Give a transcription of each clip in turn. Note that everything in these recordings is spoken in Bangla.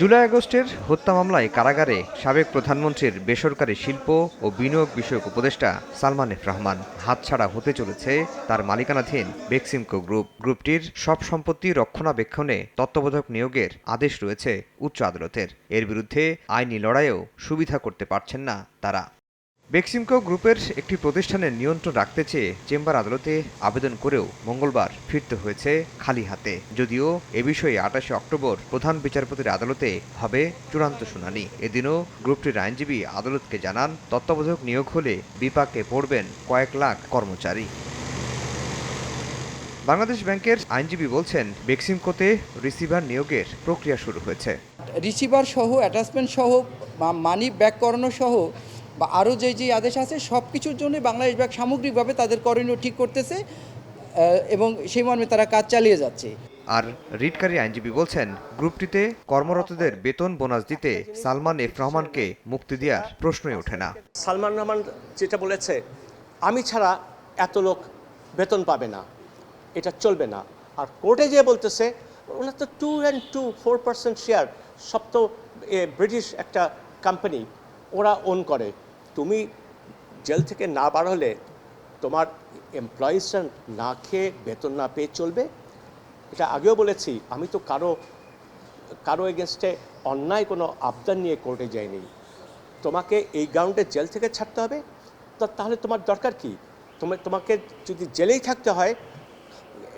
জুলাই আগস্টের হত্যা মামলায় কারাগারে সাবেক প্রধানমন্ত্রীর বেসরকারি শিল্প ও বিনিয়োগ বিষয়ক উপদেষ্টা সালমান এফ রহমান। হাতছাড়া হতে চলেছে তার মালিকানাধীন বেক্সিমকো গ্রুপ। গ্রুপটির সব সম্পত্তি রক্ষণাবেক্ষণে তত্ত্বাবধায়ক নিয়োগের আদেশ রয়েছে উচ্চ আদালতের। এর বিরুদ্ধে আইনি লড়াইও সুবিধা করতে পারছেন না তারা। বেক্সিমকো গ্রুপের একটি প্রতিষ্ঠানের নিয়ন্ত্রণ রাখতে চেয়ে চেম্বার আদালতে আবেদন করেও মঙ্গলবার ফিরতে হয়েছে খালি হাতে। যদিও এ বিষয়ে আটাশে অক্টোবর প্রধান বিচারপতির আদালতে হবে চূড়ান্ত শুনানি। এদিনও গ্রুপটির আইনজীবী আদালতকে জানান, তত্ত্বাবধায়ক নিয়োগ হলে বিপাকে পড়বেন কয়েক লাখ কর্মচারী। বাংলাদেশ ব্যাংকের আইনজীবী বলছেন বেক্সিমকোতে রিসিভার নিয়োগের প্রক্রিয়া শুরু হয়েছে। রিসিভার সহ, অ্যাটাচমেন্ট সহ মানি ব্যাক করানো সহ বা আরও যে যে আদেশ আছে সব কিছুর জন্য বাংলাদেশ ব্যাংক সামগ্রিকভাবে তাদের করণীয় ঠিক করতেছে এবং সেই মর্মে তারা কাজ চালিয়ে যাচ্ছে। আর রিটকারী আইনজীবী বলছেন গ্রুপটিতে কর্মরতদের বেতন বোনাস দিতে সালমান এফ রহমানকে মুক্তি দেওয়ার প্রশ্নই ওঠে না। সালমান রহমান যেটা বলেছে আমি ছাড়া এত লোক বেতন পাবে না এটা চলবে না। আর কোর্টে যে বলতেছে ওনার তো two and two four percent share সব তো এ, ব্রিটিশ একটা কোম্পানি ওরা ওন করে। তুমি জেল থেকে না বার হলে তোমার এমপ্লয়িজরা না খেয়ে বেতন না পেয়ে চলবে? এটা আগেও বলেছি, আমি তো কারও কারও এগেনস্টে অন্যায় কোনো আবদার নিয়ে কোর্টে যাইনি। তোমাকে এই গ্রাউন্ডে জেল থেকে ছাড়তে হবে? তো, তাহলে তোমার দরকার কি? তোমার তোমাকে যদি জেলেই থাকতে হয়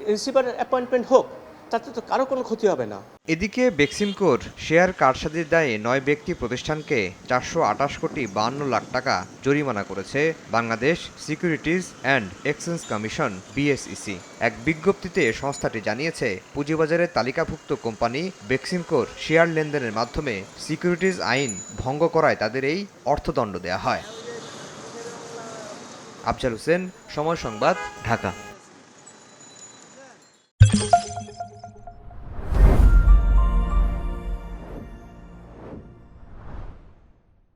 রিসিভার অ্যাপয়েন্টমেন্ট হোক তাতে তো কারও কোনো ক্ষতি হবে না। এদিকে বেক্সিমকোর শেয়ার কারসাজির দায়ে নয় ব্যক্তি প্রতিষ্ঠানকে চারশো আটাশ কোটি বান্ন লাখ টাকা জরিমানা করেছে Bangladesh securities and exchange commission, BSEC. এক বিজ্ঞপ্তিতে সংস্থাটি জানিয়েছে পুঁজিবাজারে তালিকাভুক্ত কোম্পানি বেক্সিমকোর শেয়ার লেনদেনের মাধ্যমে সিকিউরিটিজ আইন ভঙ্গ করায় তাদের এই অর্থদণ্ড দেয়া হয়। আফজাল হোসেন, সময় সংবাদ, ঢাকা।